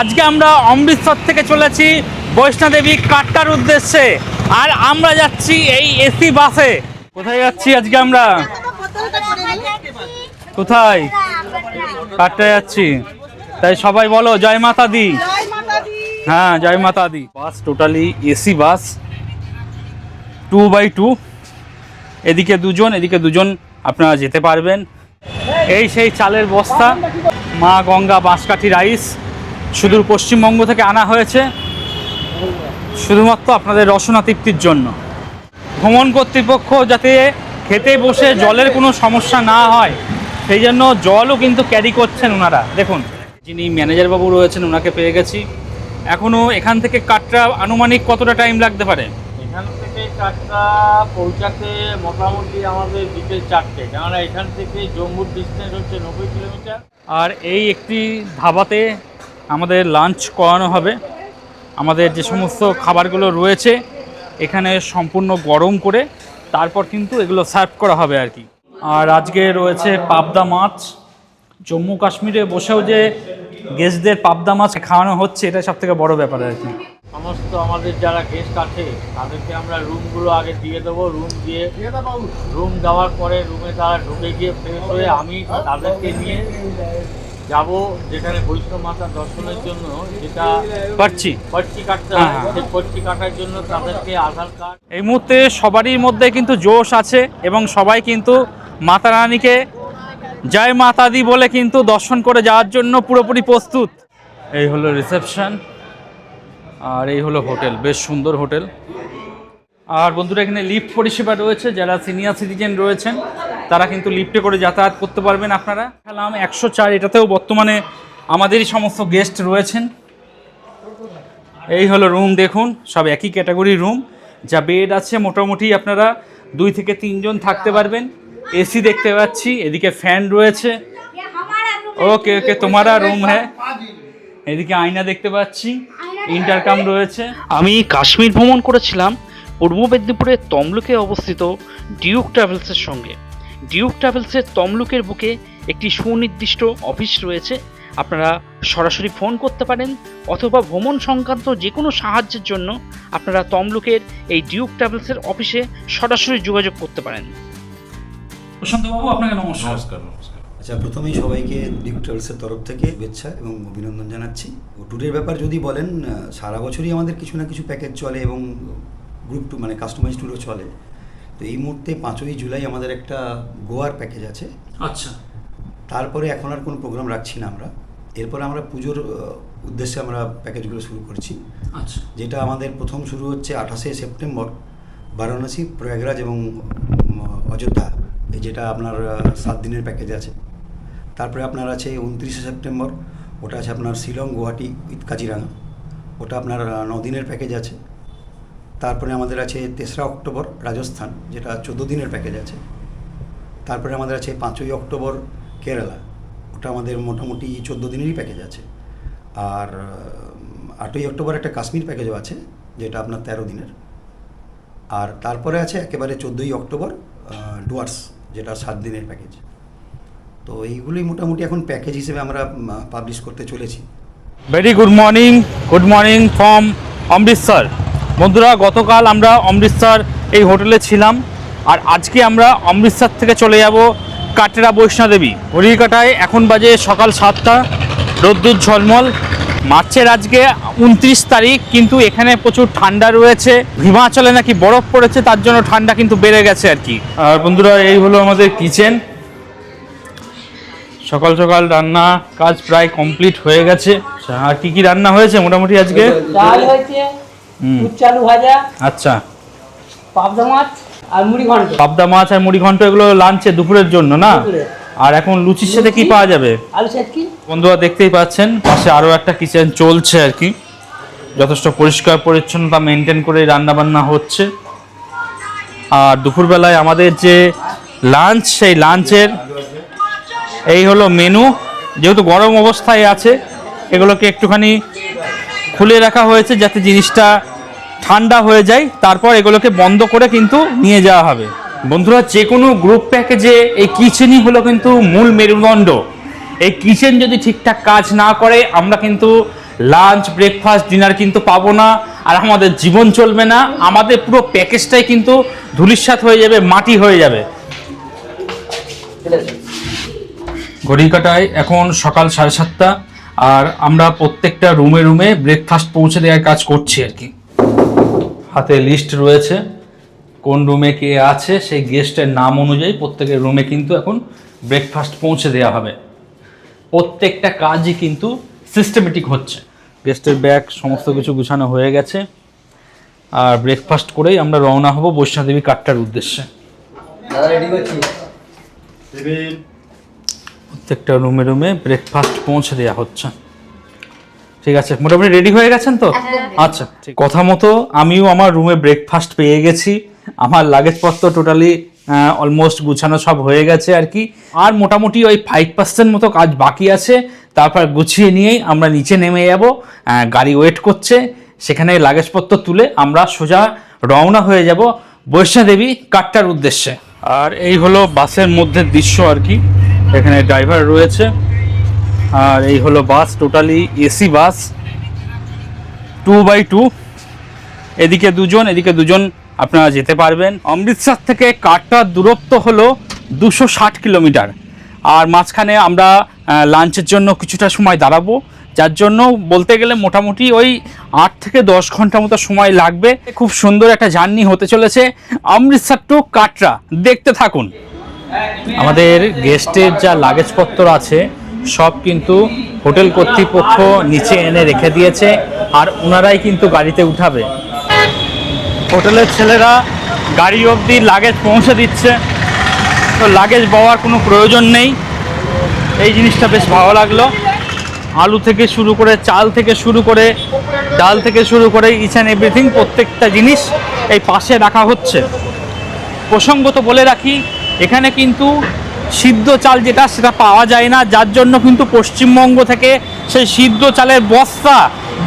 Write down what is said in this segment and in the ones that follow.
আজকে আমরা অমৃতসর থেকে চলেছি বৈষ্ণোদেবী কাট্টার উদ্দেশ্যে। আর আমরা যাচ্ছি এই এসি বাসে। কোথায় যাচ্ছি আজকে আমরা? কোথায়? কাট্টা যাচ্ছি। তাই সবাই বলো, জয় মাতা দি। হ্যাঁ জয় মাতা দি। Bus totally AC bus. Two by two এদিকে দুজন এদিকে দুজন আপনারা যেতে পারবেন। এই সেই চালের বস্তা। মা গঙ্গা বাঁশকাঠি রাইস। সুদূর পশ্চিমবঙ্গ থেকে আনা হয়েছে শুধুমাত্র আপনাদের রসনা তৃপ্তির জন্য। ভ্রমণ কর্তৃপক্ষ যাতে খেতে বসে জলের কোনো সমস্যা না হয় সেই জন্য জলও কিন্তু ক্যারি করছেন ওনারা। দেখুন যিনি ম্যানেজার বাবু রয়েছেন ওনাকে পেয়ে গেছি। এখনও এখান থেকে কাটটা আনুমানিক কতটা টাইম লাগতে পারে? এখান থেকে কাটটা পৌঁছাতে মোটামুটি আমাদের বিকেল চারটে কেননা এখান থেকে জম্মুর ডিস্টেন্স হচ্ছে নব্বই কিলোমিটার আর এই একটি ধাবাতে আমাদের লাঞ্চ করানো হবে। আমাদের যে সমস্ত খাবারগুলো রয়েছে, এখানে সম্পূর্ণ গরম করে তারপর কিন্তু এগুলো সার্ভ করা হবে আর কি। আর আজকে রয়েছে পাবদা মাছ। জম্মু কাশ্মীরে বসেও যে গেস্টদের পাবদা মাছ খাওয়ানো হচ্ছে, এটা সব থেকে বড় ব্যাপার আর কি। সমস্ত আমাদের যারা গেস্ট আছে, তাদেরকে আমরা রুমগুলো আগে দিয়ে দেবো। রুম দিয়ে রুম দেওয়ার পরে রুমে তারা ঢুকে গিয়ে ফ্রেশ হয়ে আমি তাদেরকে নিয়ে যাব যেখানে বৈষ্ণব মাতা দর্শনের জন্য যেটা পারছি পট্টি কাটতে হ্যাঁ, হয় হ্যাঁ। সেই কাটার জন্য তাদেরকে আধার কার্ড। এই মুহূর্তে সবারই মধ্যে কিন্তু জোশ আছে এবং সবাই কিন্তু মাতা রানীকে জয় মাতা দি বলে কিন্তু দর্শন করে যাওয়ার জন্য পুরোপুরি প্রস্তুত। এই হলো রিসেপশন আর এই হলো হোটেল বেশ সুন্দর হোটেল। আর বন্ধুরা এখানে লিফট পরিষেবা রয়েছে যারা সিনিয়র সিটিজেন রয়েছেন তারা কিন্তু লিফটে করে যাতায়াত করতে পারবেন আপনারা। খেলাম একশো চার, এটাতেও বর্তমানে আমাদেরই সমস্ত গেস্ট রয়েছেন। এই হলো রুম দেখুন, সব একই ক্যাটাগরির রুম যা বেড আছে মোটামুটি আপনারা দুই থেকে তিনজন থাকতে পারবেন। এসি দেখতে পাচ্ছি, এদিকে ফ্যান রয়েছে। ওকে ওকে তোমারা রুম হ্যাঁ। এদিকে আয়না দেখতে পাচ্ছি ইন্টারকাম রয়েছে। আমি কাশ্মীর ভ্রমণ করেছিলাম, পূর্ব মেদিনীপুরের তমলুকে অবস্থিত ডিউক ট্রাভেলসের সঙ্গে। ডিউক ট্রাভেলসের তমলুকের বুকে একটি সুনির্দিষ্ট অফিস রয়েছে। আপনারা সরাসরি ফোন করতে পারেন অথবা ভ্রমণ সংক্রান্ত যে কোনো সাহায্যের জন্য আপনারা তমলুকের এই ডিউক ট্রাভেলসের অফিসে সরাসরি যোগাযোগ করতে পারেন। প্রশান্তবাবু আপনাকে নমস্কার। নমস্কার নমস্কার। আচ্ছা প্রথমেই সবাইকে ডিউক ট্রাভেলসের তরফ থেকে শুভেচ্ছা এবং অভিনন্দন জানাচ্ছি। ও ট্যুরের ব্যাপার যদি বলেন সারা বছরই আমাদের কিছু না কিছু প্যাকেজ চলে এবং গ্রুপ টু মানে কাস্টমাইজ ট্যুরও চলে। তো এই মুহূর্তে পাঁচই জুলাই আমাদের একটা গোয়ার প্যাকেজ আছে। আচ্ছা। তারপরে এখন আর কোনো প্রোগ্রাম রাখছি না আমরা। এরপরে আমরা পুজোর উদ্দেশ্যে আমরা প্যাকেজগুলো শুরু করছি। আচ্ছা। যেটা আমাদের প্রথম শুরু হচ্ছে আঠাশে সেপ্টেম্বর বারাণসী প্রয়াগরাজ এবং অযোধ্যা। যেটা আপনার সাত দিনের প্যাকেজ আছে। তারপরে আপনার আছে উনত্রিশে সেপ্টেম্বর ওটা আছে আপনার শিলং গুয়াহাটি কাজিরাঙা। ওটা আপনার দিনের প্যাকেজ আছে। তারপরে আমাদের আছে তেসরা অক্টোবর রাজস্থান, যেটা চোদ্দ দিনের প্যাকেজ আছে। তারপরে আমাদের আছে পাঁচই অক্টোবর কেরালা, ওটা আমাদের মোটামুটি চোদ্দ দিনেরই প্যাকেজ আছে। আর আটই অক্টোবর একটা কাশ্মীর প্যাকেজও আছে, যেটা আপনার তেরো দিনের। আর তারপরে আছে একেবারে চোদ্দোই অক্টোবর ডুয়ার্স, যেটা সাত দিনের প্যাকেজ তো এইগুলোই মোটামুটি এখন প্যাকেজ হিসেবে আমরা পাবলিশ করতে চলেছি। Very good morning good morning from Amritsar বন্ধুরা, গতকাল আমরা অমৃতসর এই হোটেলে ছিলাম আর আজকে আমরা অমৃতসর থেকে চলে যাব কাটরা বৈষ্ণোদেবী। হরিকাটায় এখন বাজে সকাল সাতটা, রোদ্দুর ঝলমল। মার্চের আজকে উনত্রিশ তারিখ, কিন্তু এখানে প্রচুর ঠান্ডা রয়েছে। হিমাচলে নাকি বরফ পড়েছে, তার জন্য ঠান্ডা কিন্তু বেড়ে গেছে আর কি। আর বন্ধুরা, এই হলো আমাদের কিচেন। সকাল সকাল রান্না কাজ প্রায় কমপ্লিট হয়ে গেছে। আর কি কি রান্না হয়েছে মোটামুটি আজকে? ডাল হয়েছে ভাজা আচ্ছা। পাবদা মাছ আর মুড়ি ঘন্ট। পাবদা মাছ আর মুড়ি ঘন্ট এগুলো লাঞ্চে দুপুরের জন্য না? আর এখন লুচির সাথে কি পাওয়া যাবে? আলু বন্ধুরা দেখতেই পাচ্ছেন পাশে আরও একটা কিচেন চলছে আর কি। যথেষ্ট পরিষ্কার পরিচ্ছন্নতা মেনটেন করে রান্না বান্না হচ্ছে। আর দুপুরবেলায় আমাদের যে লাঞ্চ সেই লাঞ্চের এই হলো মেনু। যেহেতু গরম অবস্থায় আছে এগুলোকে একটুখানি খুলে রাখা হয়েছে যাতে জিনিসটা ঠান্ডা হয়ে যায়, তারপর এগুলোকে বন্ধ করে কিন্তু নিয়ে যাওয়া হবে। বন্ধুরা যে কোনো গ্রুপ প্যাকেজে এই কিচেনই হলো কিন্তু মূল মেরুদণ্ড। এই কিচেন যদি ঠিকঠাক কাজ না করে, আমরা কিন্তু লাঞ্চ ব্রেকফাস্ট ডিনার কিন্তু পাবো না, আর আমাদের জীবন চলবে না। আমাদের পুরো প্যাকেজটাই কিন্তু ধুলিস্বাত হয়ে যাবে, মাটি হয়ে যাবে। ঘড়ি কাটায় এখন সকাল সাড়ে সাতটা, আর আমরা প্রত্যেকটা রুমে রুমে ব্রেকফাস্ট পৌঁছে দেওয়ার কাজ করছি আর কি। হাতে লিস্ট রয়েছে। কোন রুমে কে আছে সেই গেস্টের নাম অনুযায়ী প্রত্যেকের রুমে কিন্তু এখন ব্রেকফাস্ট পৌঁছে দেওয়া হবে। প্রত্যেকটা কাজই কিন্তু সিস্টেমেটিক হচ্ছে। গেস্টের ব্যাগ সমস্ত কিছু গুছানো হয়ে গেছে। আর ব্রেকফাস্ট করেই আমরা রওনা হব বৈষ্ণোদেবী কাট্টার উদ্দেশ্যে। প্রত্যেকটা রুমে রুমে ব্রেকফাস্ট পৌঁছে দেওয়া হচ্ছে। ঠিক আছে মোটামুটি রেডি হয়ে গেছেন তো? আচ্ছা ঠিক কথা মতো আমিও আমার রুমে ব্রেকফাস্ট পেয়ে গেছি। আমার লাগেজপত্র টোটালি অলমোস্ট গুছানো সব হয়ে গেছে আর কি। আর মোটামুটি ওই ফাইভ পার্সেন্ট মতো কাজ বাকি আছে। তারপর গুছিয়ে নিয়েই আমরা নিচে নেমে যাব। গাড়ি ওয়েট করছে। সেখানে লাগেজপত্র তুলে আমরা সোজা রওনা হয়ে যাব বৈষ্ণোদেবী কাট্টার উদ্দেশ্যে। আর এই হলো বাসের মধ্যে দৃশ্য আর কি। এখানে ড্রাইভার রয়েছে। আর এই হলো bus totally AC bus two by two এদিকে দুজন এদিকে দুজন আপনারা যেতে পারবেন। অমৃতসর থেকে কাটটার দূরত্ব হলো দুশো ষাট কিলোমিটার। আর মাঝখানে আমরা লাঞ্চের জন্য কিছুটা সময় দাঁড়াবো। যার জন্য বলতে গেলে মোটামুটি ওই আট থেকে দশ ঘণ্টা মতো সময় লাগবে। খুব সুন্দর একটা জার্নি হতে চলেছে অমৃতসর টু কাটরা। দেখতে থাকুন। আমাদের গেস্টের যা লাগেজপত্র আছে সব কিন্তু হোটেল কর্তৃপক্ষ নিচে এনে রেখে দিয়েছে আর ওনারাই কিন্তু গাড়িতে উঠাবে। হোটেলের ছেলেরা গাড়ি অবধি লাগেজ পৌঁছে দিচ্ছে। তো লাগেজ পাওয়ার কোনো প্রয়োজন নেই। এই জিনিসটা বেশ ভালো লাগল। আলু থেকে শুরু করে চাল থেকে শুরু করে ডাল থেকে শুরু করে ইচ অ্যান্ড এভরিথিং প্রত্যেকটা জিনিস এই পাশে রাখা হচ্ছে। প্রসঙ্গত বলে রাখি, এখানে কিন্তু সিদ্ধ চাল যেটা, সেটা পাওয়া যায় না। যার জন্য কিন্তু পশ্চিমবঙ্গ থেকে সেই সিদ্ধ চালের বস্তা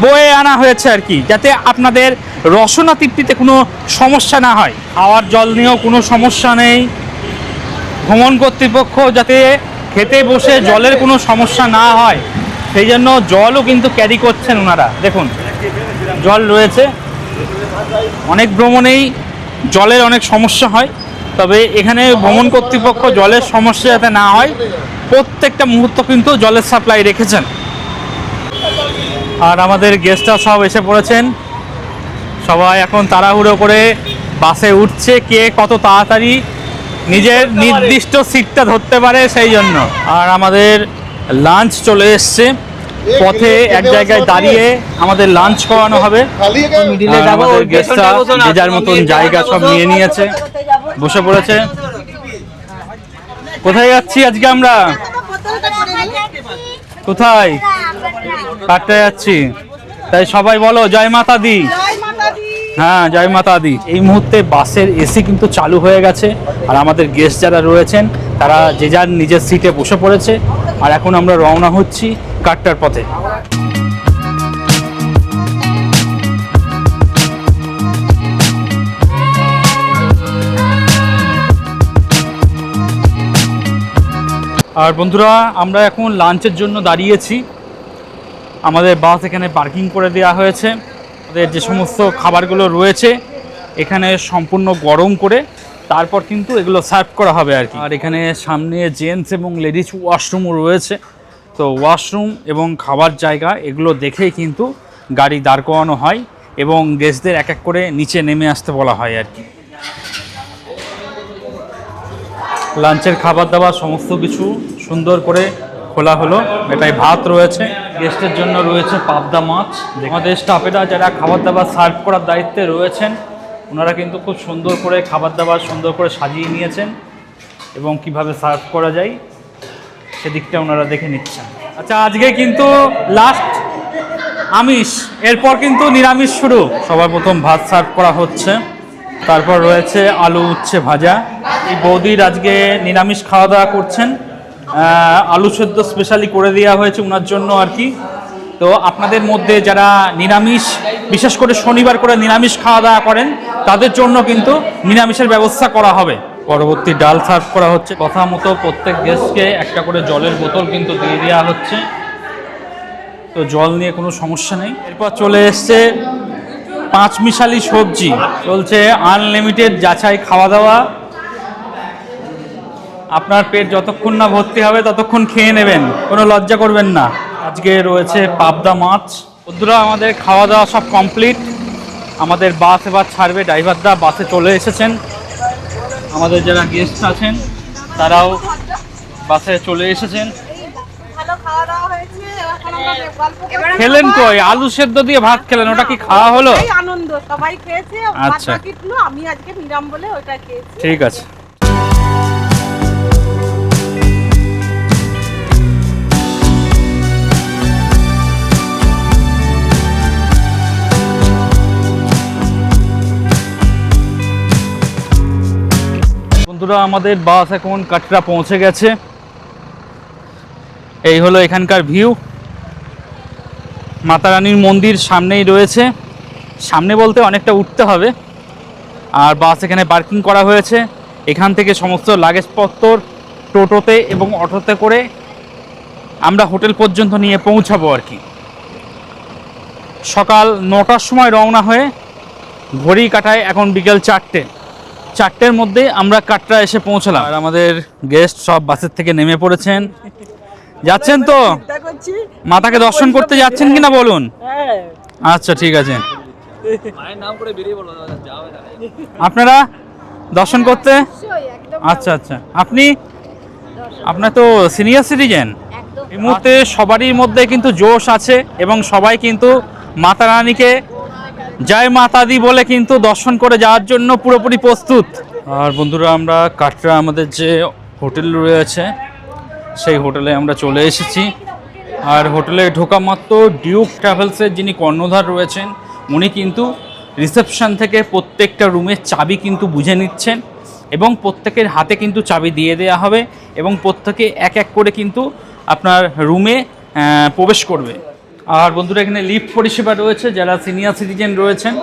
বয়ে আনা হয়েছে আর কি, যাতে আপনাদের রসনা তৃপ্তিতে কোনো সমস্যা না হয়। খাওয়ার জল নিয়েও কোনো সমস্যা নেই। ভ্রমণ কর্তৃপক্ষ যাতে খেতে বসে জলের কোনো সমস্যা না হয়, সেই জন্য জলও কিন্তু ক্যারি করছেন ওনারা। দেখুন, জল রয়েছে। অনেক ভ্রমণেই জলের অনেক সমস্যা হয়। তবে এখানে ভ্রমণ কর্তৃপক্ষ জলের সমস্যা যাতে না হয় প্রত্যেকটা মুহূর্ত কিন্তু জলের সাপ্লাই রেখেছেন। আর আমাদের গেস্টরা সব এসে পড়েছেন। সবাই এখন তাড়াহুড়ো করে বাসে উঠছে কে কত তাড়াতাড়ি নিজের নির্দিষ্ট সিটটা ধরতে পারে সেই জন্য। আর আমাদের লাঞ্চ চলে এসছে। পথে এক জায়গায় দাঁড়িয়ে আমাদের লাঞ্চ করানো হবে। আমাদের গেস্টরা যে যার মতন জায়গা সব নিয়ে নিয়েছে। বসে পড়েছে। কোথায় যাচ্ছি আজকে আমরা? কোথায়? কাটতে যাচ্ছি। তাই সবাই বলো, জয় মাতা দি হ্যাঁ জয় মাতা দি এই মুহূর্তে বাসের এসি কিন্তু চালু হয়ে গেছে। আর আমাদের গেস্ট যারা রয়েছেন, তারা যে যার নিজের সিটে বসে পড়েছে। আর এখন আমরা রওনা হচ্ছি কাটটার পথে। আর বন্ধুরা, আমরা এখন লাঞ্চের জন্য দাঁড়িয়েছি। আমাদের বাস এখানে পার্কিং করে দেওয়া হয়েছে। আমাদের যে সমস্ত খাবারগুলো রয়েছে, এখানে সম্পূর্ণ গরম করে তারপর কিন্তু এগুলো সার্ভ করা হবে আর কি। আর এখানে সামনে জেন্টস এবং লেডিস ওয়াশরুমও রয়েছে। তো ওয়াশরুম এবং খাবার জায়গা এগুলো দেখেই কিন্তু গাড়ি দাঁড় করানো হয় এবং গেস্টদের এক এক করে নিচে নেমে আসতে বলা হয় আর কি। লাঞ্চের খাবার দাবার সমস্ত কিছু সুন্দর করে খোলা হলো। এটাই ভাত রয়েছে। গেস্টের জন্য রয়েছে পাবদা মাছ। আমাদের স্টাফেরা যারা খাবার দাবার সার্ভ করার দায়িত্বে রয়েছেন, ওনারা কিন্তু খুব সুন্দর করে খাবার দাবার সুন্দর করে সাজিয়ে নিয়েছেন এবং কীভাবে সার্ভ করা যায়, সেদিকটা ওনারা দেখে নিচ্ছেন। আচ্ছা আজকে কিন্তু লাস্ট আমিষ, এরপর কিন্তু নিরামিষ শুরু। সবার প্রথম ভাত সার্ভ করা হচ্ছে। তারপর রয়েছে আলু উচ্ছে ভাজা। এই বৌদির আজকে নিরামিষ খাওয়া দাওয়া করছেন আলু সেদ্ধ স্পেশালি করে দেওয়া হয়েছে ওনার জন্য আর কি। তো আপনাদের মধ্যে যারা নিরামিষ, বিশেষ করে শনিবার করে নিরামিষ খাওয়া দাওয়া করেন, তাদের জন্য কিন্তু নিরামিষের ব্যবস্থা করা হবে। পরবর্তী ডাল সার্ভ করা হচ্ছে। কথা মতো প্রত্যেক গেস্টকে একটা করে জলের বোতল কিন্তু দিয়ে দেওয়া হচ্ছে। তো জল নিয়ে কোনো সমস্যা নেই। এরপর চলে এসছে পাঁচ মিশালি সবজি। চলছে আনলিমিটেড যাচাই খাওয়া দাওয়া। আপনার পেট যতক্ষণ না ভর্তি হবে ততক্ষণ খেয়ে নেবেন, কোনো লজ্জা করবেন না। আজকে রয়েছে পাবদা মাছ। বন্ধুরা, আমাদের খাওয়া দাওয়া সব কমপ্লিট আমাদের বাস এবার ছাড়বে ড্রাইভারদা বাসে চলে এসেছেন। আমাদের যারা গেস্ট আছেন, তারাও বাসে চলে এসেছেন। ভালো খাওয়া দাওয়া হয়েছে। খেলেন কই? আলু সেদ্ধ দিয়ে ভাত খেলেন ওটা কি খাওয়া হলো? আনন্দ সবাই খেয়েছে আচ্ছা। আমি আজকে নিরাম বলে ওটা খেয়েছি। ঠিক আছে। বন্ধুরা আমাদের বাস এখন কাটরা পৌঁছে গেছে। এই হলো এখানকার ভিউ। মাতা রানীর মন্দির সামনেই রয়েছে। সামনে বলতে অনেকটা উঠতে হবে। আর বাস এখানে পার্কিং করা হয়েছে। এখান থেকে সমস্ত লাগেজপত্র টোটোতে এবং অটোতে করে আমরা হোটেল পর্যন্ত নিয়ে পৌঁছাবো আর কি। সকাল নটার সময় রওনা হয়ে ঘড়ি কাটায় এখন বিকেল চারটে। চারটের মধ্যে আমরা কাটরা এসে পৌঁছলাম। আর আমাদের গেস্ট সব বাসের থেকে নেমে পড়েছেন। যাচ্ছেন তো? মাতাকে দর্শন করতে যাচ্ছেন কিনা বলুন? আচ্ছা ঠিক আছে। আপনারা দর্শন করতে? আচ্ছা আচ্ছা। আপনি আপনার তো সিনিয়র সিটিজেন এই মুহূর্তে সবারই মধ্যে কিন্তু জোশ আছে এবং সবাই কিন্তু মাতা রানীকে জয় মাতা দি বলে কিন্তু দর্শন করে যাওয়ার জন্য পুরোপুরি প্রস্তুত। আর বন্ধুরা আমরা কাটরা আমাদের যে হোটেল রয়েছে সেই হোটেলে আমরা চলে এসেছি। আর হোটেলে ঢোকা মাত্র ডিউক ট্রাভেলসের যিনি কর্ণধার রয়েছেন, উনি কিন্তু রিসেপশন থেকে প্রত্যেকটা রুমের চাবি কিন্তু বুঝে নিচ্ছেন এবং প্রত্যেকের হাতে কিন্তু চাবি দিয়ে দেওয়া হবে এবং প্রত্যেকে এক এক করে কিন্তু আপনার রুমে প্রবেশ করবে। আর বন্ধুরা, এখানে লিফট পরিষেবা রয়েছে। যারা সিনিয়র সিটিজেন রয়েছেন,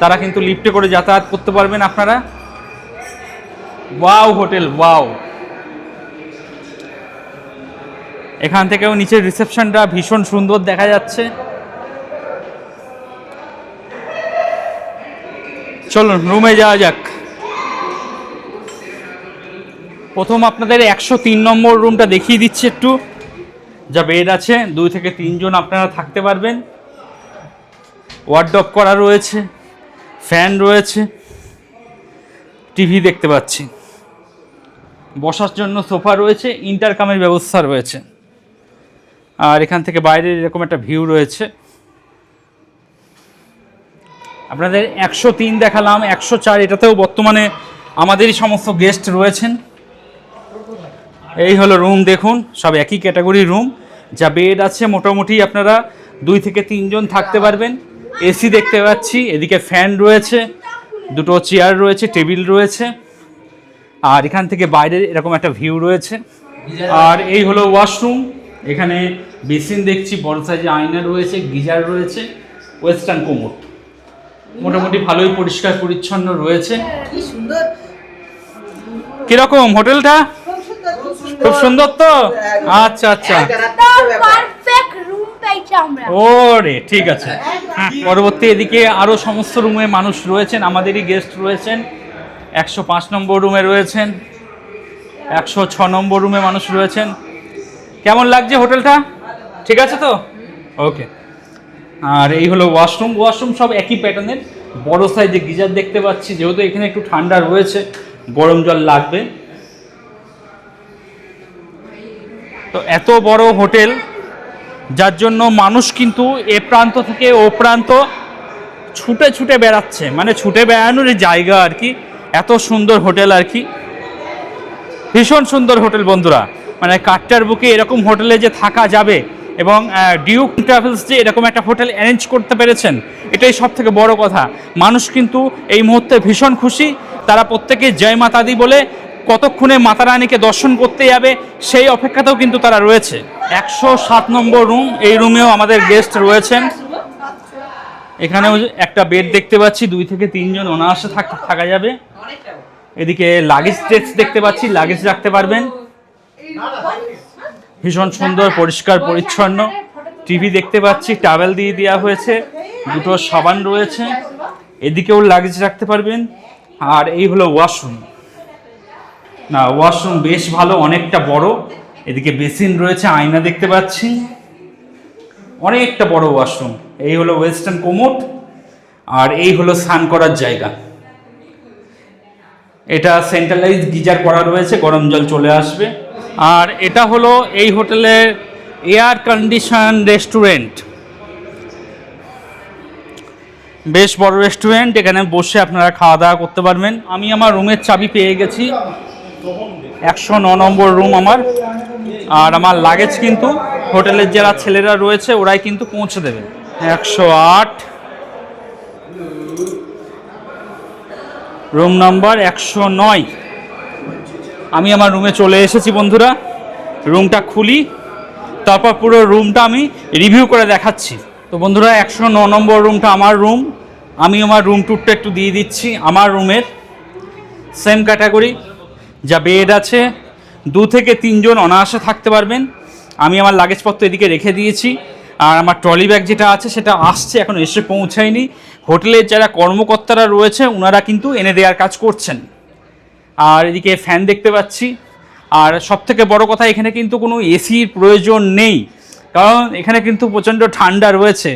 তারা কিন্তু লিফটে করে যাতায়াত করতে পারবেন আপনারা। ওয়াও হোটেল ওয়াও এখান থেকেও নিচের রিসেপশনটা ভীষণ সুন্দর দেখা যাচ্ছে। চলুন, রুমে যাওয়া যাক। প্রথম আপনাদের একশো তিন নম্বর রুমটা দেখিয়ে দিচ্ছি একটু। যা বেড আছে, দুই থেকে তিনজন আপনারা থাকতে পারবেন। ওয়ার্ডপ করা রয়েছে, ফ্যান রয়েছে, টিভি দেখতে পাচ্ছি। বসার জন্য সোফা রয়েছে, ইন্টারকামের ব্যবস্থা রয়েছে। আর এখান থেকে বাইরের এরকম একটা ভিউ রয়েছে। আপনাদের একশো তিন দেখালাম, একশো চার, এটাতেও বর্তমানে আমাদেরই সমস্ত গেস্ট রয়েছেন। এই হলো রুম দেখুন, সব একই ক্যাটাগরির রুম যা বেড আছে মোটামুটি আপনারা দুই থেকে তিনজন থাকতে পারবেন। এসি দেখতে পাচ্ছি, এদিকে ফ্যান রয়েছে, দুটো চেয়ার রয়েছে টেবিল রয়েছে। আর এখান থেকে বাইরের এরকম একটা ভিউ রয়েছে। আর এই হলো ওয়াশরুম এখানে বেসিন দেখছি বড় সাইজে আয়না রয়েছে গিজার রয়েছে ওয়েস্টার্ন কোমোট মোটামুটি ভালোই পরিষ্কার পরিচ্ছন্ন রয়েছে। কীরকম হোটেলটা? খুব সুন্দর তো? আচ্ছা আচ্ছা। পারফেক্ট রুম ওরে ঠিক আছে। হ্যাঁ, পরবর্তী এদিকে আরও সমস্ত রুমে মানুষ রয়েছেন আমাদেরই গেস্ট রয়েছেন। একশো পাঁচ নম্বর রুমে রয়েছেন একশো ছ নম্বর রুমে মানুষ রয়েছেন। কেমন লাগছে হোটেলটা? ঠিক আছে তো? ওকে। আর এই হলো ওয়াশরুম। ওয়াশরুম সব একই প্যাটার্নের বড় সাইজে গিজার দেখতে পাচ্ছি, যেহেতু এখানে একটু ঠান্ডা রয়েছে, গরম জল লাগবে। তো এত বড় হোটেল, যার জন্য মানুষ কিন্তু এ প্রান্ত থেকে ও প্রান্ত ছুটে ছুটে বেড়াচ্ছে। মানে ছুটে বেড়ানোর জায়গা আর কি। এত সুন্দর হোটেল আর কি। ভীষণ সুন্দর হোটেল বন্ধুরা। মানে কাটটার বুকে এরকম হোটেলে যে থাকা যাবে এবং ডিউক ট্রাভেলস যে এরকম একটা হোটেল অ্যারেঞ্জ করতে পেরেছেন, এটাই সব থেকে বড় কথা। মানুষ কিন্তু এই মুহূর্তে ভীষণ খুশি। তারা প্রত্যেকে জয় মাতাদি বলে কতক্ষণে মাতা রানীকে দর্শন করতে যাবে সেই অপেক্ষাতেও কিন্তু তারা রয়েছে। একশো সাত নম্বর রুম, এই রুমেও আমাদের গেস্ট রয়েছেন। এখানেও একটা বেড দেখতে পাচ্ছি, দুই থেকে তিনজন অনায়াসে থাকা যাবে। এদিকে লাগেজ ডেস্ক দেখতে পাচ্ছি লাগেজ রাখতে পারবেন। ভীষণ সুন্দর, পরিষ্কার, পরিচ্ছন্ন। টিভি দেখতে পাচ্ছি, টাওয়েল দিয়ে দেওয়া হয়েছে, দুটো সাবান রয়েছে। এদিকেও লাগেজ রাখতে পারবেন। আর এই হলো ওয়াশরুম না ওয়াশরুম বেশ ভালো, অনেকটা বড়। এদিকে বেসিন রয়েছে, আয়না দেখতে পাচ্ছি। অনেকটা বড় ওয়াশরুম এই হলো ওয়েস্টার্ন কোমোট আর এই হলো স্নান করার জায়গা। এটা সেন্ট্রালাইজ গিজার করা রয়েছে, গরম জল চলে আসবে। আর এটা হলো এই হোটেলের এয়ার কন্ডিশন রেস্টুরেন্ট। বেশ বড় রেস্টুরেন্ট, এখানে বসে আপনারা খাওয়া দাওয়া করতে পারবেন। আমি আমার রুমের চাবি পেয়ে গেছি। একশো ন নম্বর রুম আমার। আর আমার লাগেজ কিন্তু হোটেলের যারা ছেলেরা রয়েছে, ওরাই কিন্তু পৌঁছে দেবে। একশো আট। রুম নাম্বার একশো নয়। আমি আমার রুমে চলে এসেছি, বন্ধুরা। রুমটা খুলি। তারপর পুরো রুমটা আমি রিভিউ করে দেখাচ্ছি। তো বন্ধুরা, একশো ন নম্বর রুমটা আমার রুম। আমি আমার রুম ট্যুরটা একটু দিয়ে দিচ্ছি। আমার রুমের সেম ক্যাটাগরি যা বেড আছে, দু থেকে তিনজন অনায়াসে থাকতে পারবেন। আমি আমার লাগেজপত্র এদিকে রেখে দিয়েছি। আর আমার ট্রলি ব্যাগ যেটা আছে, সেটা আসছে, এখন এসে পৌঁছায়নি। হোটেলের যারা কর্মকর্তারা রয়েছে ওনারা কিন্তু এনে দেওয়ার কাজ করছেন। আর এদিকে ফ্যান দেখতে পাচ্ছি। আর সব থেকে বড় কথা, এখানে কিন্তু কোনো এসির প্রয়োজন নেই। কারণ এখানে কিন্তু প্রচণ্ড ঠান্ডা রয়েছে।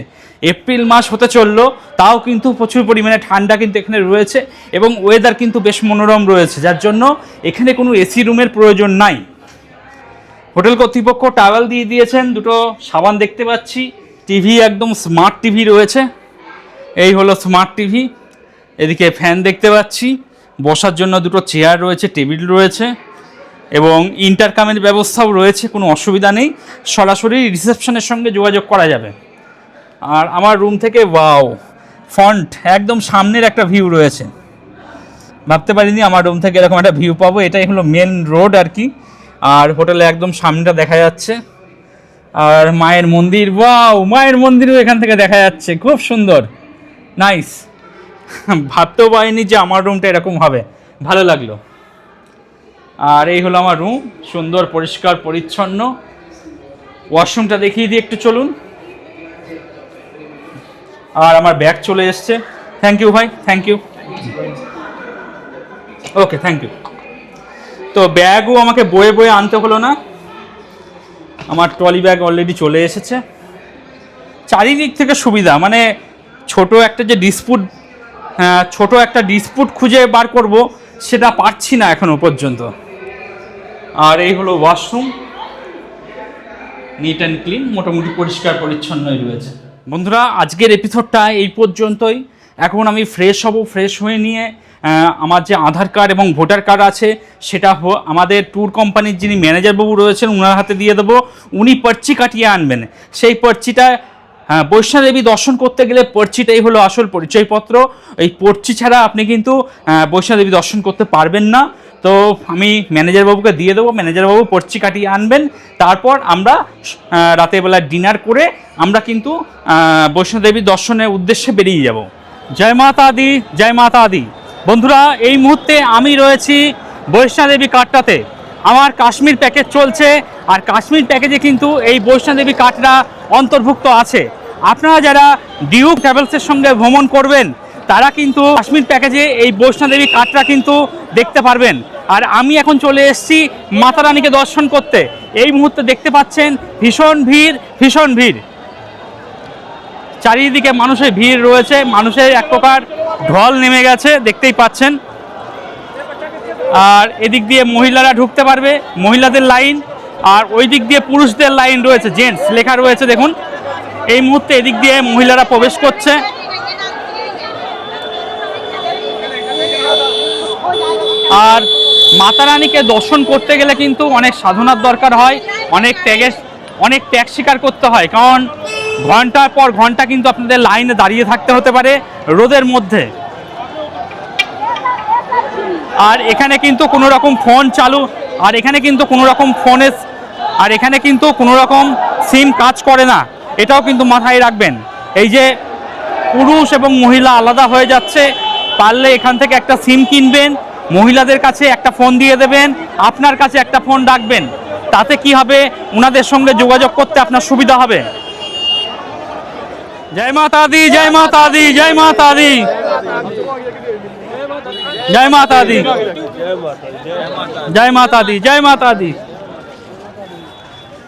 এপ্রিল মাস হতে চলল, তাও কিন্তু প্রচুর পরিমাণে ঠান্ডা কিন্তু এখানে রয়েছে এবং ওয়েদার কিন্তু বেশ মনোরম রয়েছে, যার জন্য এখানে কোনো এসি রুমের প্রয়োজন নাই। হোটেল কর্তৃপক্ষ টাওয়েল দিয়ে দিয়েছেন, দুটো সাবান দেখতে পাচ্ছি। টিভি একদম স্মার্ট টিভি রয়েছে। এই হলো স্মার্ট টিভি এদিকে ফ্যান দেখতে পাচ্ছি। বসার জন্য দুটো চেয়ার রয়েছে, টেবিল রয়েছে এবং ইন্টারকামের ব্যবস্থাও রয়েছে, কোনো অসুবিধা নেই। সরাসরি রিসেপশনের সঙ্গে যোগাযোগ করা যাবে। আর আমার রুম থেকে, ওয়াও ফন্ট একদম সামনের একটা ভিউ রয়েছে। ভাবতে পারিনি আমার রুম থেকে এরকম একটা ভিউ পাবো, এটাই হলো মেন রোড আর কি। আর হোটেলে একদম সামনেটা দেখা যাচ্ছে। আর মায়ের মন্দির, ওয়াও, মায়ের মন্দিরও এখান থেকে দেখা যাচ্ছে, খুব সুন্দর, নাইস। ভাবতেও পারিনি যে আমার রুমটা এরকম হবে। ভালো লাগল। আর এই হলো আমার রুম সুন্দর, পরিষ্কার, পরিচ্ছন্ন। ওয়াশরুমটা দেখিয়ে দিই একটু চলুন। আর আমার ব্যাগ চলে এসছে। থ্যাংক ইউ ভাই thank you okay thank you তো ব্যাগও আমাকে বয়ে বয়ে আনতে হলো না। আমার ট্রলি ব্যাগ অলরেডি চলে এসেছে। চারিদিক থেকে সুবিধা মানে ছোট একটা যে ডিসপুট ছোট একটা ডিসপুট খুঁজে বার করব, সেটা পারছি না এখনও পর্যন্ত। আর এই হলো ওয়াশরুম নিট অ্যান্ড ক্লিন মোটামুটি পরিষ্কার পরিচ্ছন্নই রয়েছে। বন্ধুরা, আজকের এপিসোডটা এই পর্যন্তই। এখন আমি ফ্রেশ হব ফ্রেশ হয়ে নিয়ে আমার যে আধার কার্ড এবং ভোটার কার্ড আছে, সেটা আমাদের ট্যুর কোম্পানির যিনি ম্যানেজারবাবু রয়েছেন ওনার হাতে দিয়ে দেবো। উনি পার্চি কাটিয়ে আনবেন। সেই পার্চিটা বৈষ্ণোদেবী দর্শন করতে গেলে পর্চিটাই হলো আসল পরিচয়পত্র। এই পর্চি ছাড়া আপনি কিন্তু আহ, বৈষ্ণোদেবী দর্শন করতে পারবেন না। তো আমি ম্যানেজার বাবুকে দিয়ে দেবো ম্যানেজার বাবু পর্চি কাটিয়ে আনবেন। তারপর আমরা রাতেরবেলা ডিনার করে আমরা কিন্তু বৈষ্ণোদেবী দর্শনের উদ্দেশ্যে বেরিয়ে যাব। জয় মাতা আদি জয় মাতা আদি বন্ধুরা এই মুহূর্তে আমি রয়েছি বৈষ্ণোদেবী কাঠটাতে। আমার কাশ্মীর প্যাকেজ চলছে আর কাশ্মীর প্যাকেজে কিন্তু এই বৈষ্ণোদেবী কাঠটা অন্তর্ভুক্ত আছে। আপনারা যারা ডিউক ট্রাভেলসের সঙ্গে ভ্রমণ করবেন, তারা কিন্তু কাশ্মীর প্যাকেজে এই বৈষ্ণোদেবী কাঠটা কিন্তু দেখতে পারবেন। আর আমি এখন চলে এসেছি মাতা রানীকে দর্শন করতে। এই মুহূর্তে দেখতে পাচ্ছেন ভীষণ ভিড় ভীষণ ভিড়। চারিদিকে মানুষের ভিড় রয়েছে, মানুষের এক প্রকার ঢল নেমে গেছে, দেখতেই পাচ্ছেন। আর এদিক দিয়ে মহিলারা ঢুকতে পারবে, মহিলাদের লাইন। আর ওই দিক দিয়ে পুরুষদের লাইন রয়েছে, জেন্টস, লেখা রয়েছে, দেখুন। এই মুহূর্তে এদিক দিয়ে মহিলারা প্রবেশ করছে। আর মাতা রানীকে দর্শন করতে গেলে কিন্তু অনেক সাধনার দরকার হয়, অনেক ত্যাগের অনেক ত্যাগ স্বীকার করতে হয়। কারণ ঘণ্টার পর ঘণ্টা কিন্তু আপনাদের লাইনে দাঁড়িয়ে থাকতে হতে পারে রোদের মধ্যে। আর এখানে কিন্তু কোনো রকম ফোন চালু, আর এখানে কিন্তু কোনো রকম ফোনে, আর এখানে কিন্তু কোনো রকম সিম কাজ করে না। এটাও কিন্তু মাথায় রাখবেন। এই যে পুরুষ এবং মহিলা আলাদা হয়ে যাচ্ছে, পারলে এখান থেকে একটা সিম কিনবেন, মহিলাদের কাছে একটা ফোন দিয়ে দেবেন, আপনার কাছে একটা ফোন ডাকবেন তাতে কি হবে? ওনাদের সঙ্গে যোগাযোগ করতে আপনার সুবিধা হবে। জয় মাতা দি, জয় মাতা দি, জয় মাতা দি। জয় মাতা দি। জয় মাতা দি, জয় মাতা দি।